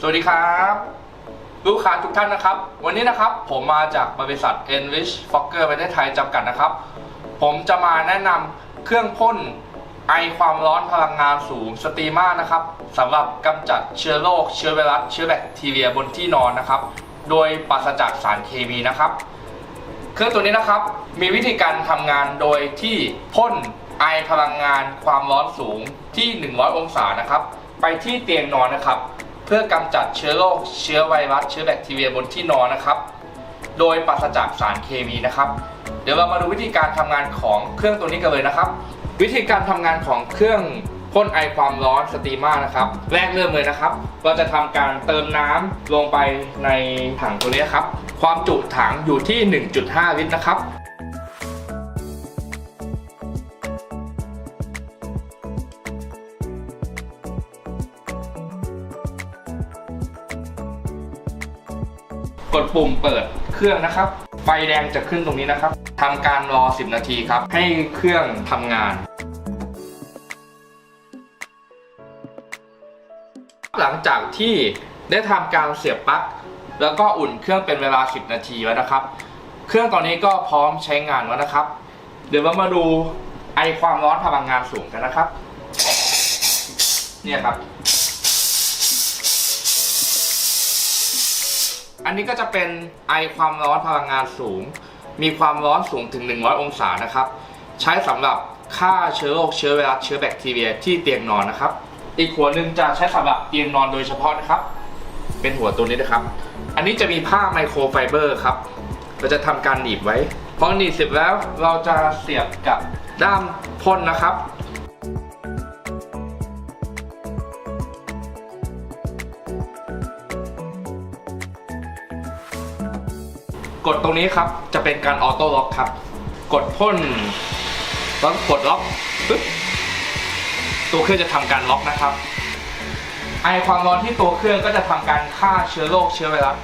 สวัสดีครับ ลูกค้าทุกท่านนะครับ วันนี้นะครับผมมาจากบริษัท Enrich Fokker ประเทศไทยจำกัดนะครับ ผมจะมาแนะนำเครื่องพ่นไอความร้อนพลังงานสูงสตรีมานะครับสำหรับกำจัดเชื้อโรคเชื้อไวรัสเชื้อแบคทีเรียบนที่นอนนะครับ โดยปราศจากสารเคมีนะครับ เครื่องตัวนี้นะครับมีวิธีการทำงานโดยที่พ่นไอพลังงานความร้อนสูงที่ 100 องศานะครับ ไปที่เตียงนอนนะครับ เพื่อกำจัดเชื้อโรคเชื้อไวรัสเชื้อแบคทีเรียบนที่นอนนะครับ โดยปราศจากสารเคมีนะครับ เดี๋ยวเรามาดูวิธีการทำงานของเครื่องตัวนี้กันเลยนะครับ วิธีการทำงานของเครื่องพ่นไอความร้อนสตีมานะครับ แรกเริ่มเลยนะครับ เราจะทำการเติมน้ำลงไปในถังตัวนี้ครับ ความจุถังอยู่ที่ 1.5 ลิตรนะครับ กดปุ่มเปิดเครื่องนะครับ ไฟแดงจะขึ้นตรงนี้นะครับทำการรอ 10 นาทีครับ ให้เครื่องทำงาน หลังจากที่ได้ทำการเสียบปลั๊กแล้วก็อุ่นเครื่องเป็นเวลา 10 นาทีแล้วนะครับ เครื่องตอนนี้ก็พร้อมใช้งานแล้วนะครับ เดี๋ยวเรามาดูไอความร้อนพลังงานสูงกันนะครับ เนี่ยครับ อันนี้ก็จะเป็นไอความร้อนพลังงานสูง มีความร้อนสูงถึง 100 องศานะครับ ใช้สำหรับฆ่าเชื้อโรคเชื้อไวรัสเชื้อแบคทีเรียที่เตียงนอนนะครับ อีกหัวหนึ่งจะใช้สำหรับเตียงนอนโดยเฉพาะนะครับ เป็นหัวตัวนี้นะครับ อันนี้จะมีผ้าไมโครไฟเบอร์ครับ เราจะทำการหนีบไว้พอหนีบเสร็จแล้วเราจะเสียบกับด้ามพ่นนะครับ กดตรงนี้ครับจะเป็นการออโต้ล็อกครับ กดพ่นแล้วกดล็อกปึ๊บตัวเครื่องจะทำการล็อกนะครับ ไอความร้อนที่ตัวเครื่องก็จะทำการฆ่าเชื้อโรคเชื้อไวรัส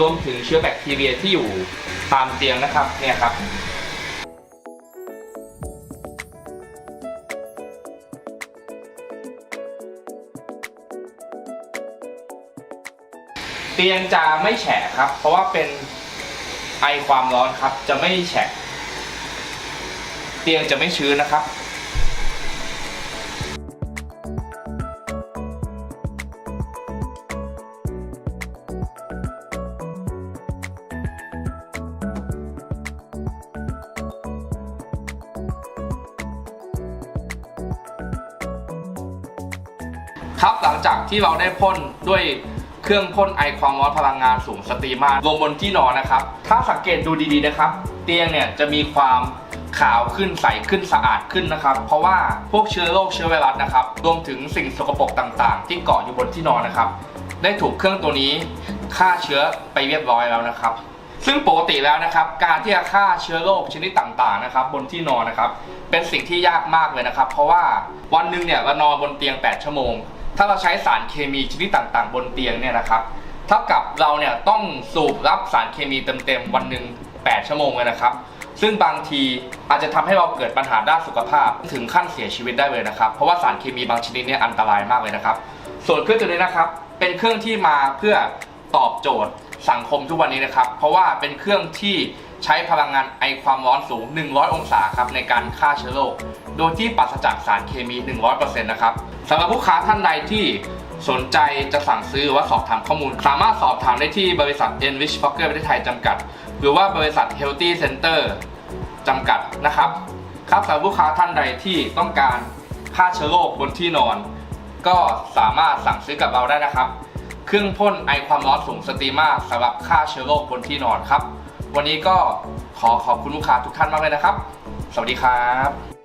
รวมถึงเชื้อแบคทีเรียที่อยู่ตามเตียงนะครับเนี่ยครับเตียงจะไม่แฉะครับ เพราะว่าเป็น ไอความร้อนครับ จะไม่แฉะเตียงจะไม่ชื้นนะครับครับหลังจากที่เราได้พ่นด้วย เครื่องพ่นไอความร้อนพลังงานสูงสตรีมาลงบนที่นอนนะครับ ถ้าสังเกตดูดีๆนะครับ เตียงเนี่ยจะมีความขาวขึ้นใสขึ้นสะอาดขึ้นนะครับ เพราะว่าพวกเชื้อโรคเชื้อไวรัสนะครับรวมถึงสิ่งสกปรกต่างๆ ที่เกาะอยู่บนที่นอนนะครับ ได้ถูกเครื่องตัวนี้ฆ่าเชื้อไปเรียบร้อยแล้วนะครับ ซึ่งปกติแล้วนะครับ การที่จะฆ่าเชื้อโรคชนิดต่างๆนะครับ บนที่นอนนะครับ เป็นสิ่งที่ยากมากเลยนะครับ เพราะว่าวันหนึ่งเนี่ยเรานอนบนเตียง 8 ชั่วโมง ถ้าเราใช้สารเคมีชนิดต่างๆ บนเตียงเนี่ยนะครับเท่ากับเราเนี่ยต้องสูบรับสารเคมีเต็มๆวันหนึ่ง8 ชั่วโมงเลยนะครับ ซึ่งบางทีอาจจะทำให้เราเกิดปัญหาด้านสุขภาพถึงขั้นเสียชีวิตได้เลยนะครับ เพราะว่าสารเคมีบางชนิดเนี่ยอันตรายมากเลยนะครับ ส่วนเครื่องตัวนี้นะครับ เป็นเครื่องที่มาเพื่อตอบโจทย์สังคมทุกวันนี้นะครับ เพราะว่าเป็นเครื่องที่ ใช้พลังงานไอความร้อนสูง 100 องศาครับในการฆ่าเชื้อโรค โดยที่ปราศจากสารเคมี 100%นะครับสำหรับลูกค้าท่านใดที่สนใจจะสั่งซื้อว่าสอบถามข้อมูล สามารถสอบถามได้ที่บริษัท Enrich Fokker ประเทศไทยจำกัด หรือว่าบริษัท Healthy Center จำกัดนะครับ ครับสำหรับลูกค้าท่านใดที่ต้องการฆ่าเชื้อโรคบนที่นอน ก็สามารถสั่งซื้อกับเราได้นะครับ เครื่องพ่นไอความร้อนสูงสตีมาสำหรับฆ่าเชื้อโรคบนที่นอนครับ วันนี้ก็ขอขอบคุณลูกค้าทุกท่านมากเลยนะครับ สวัสดีครับ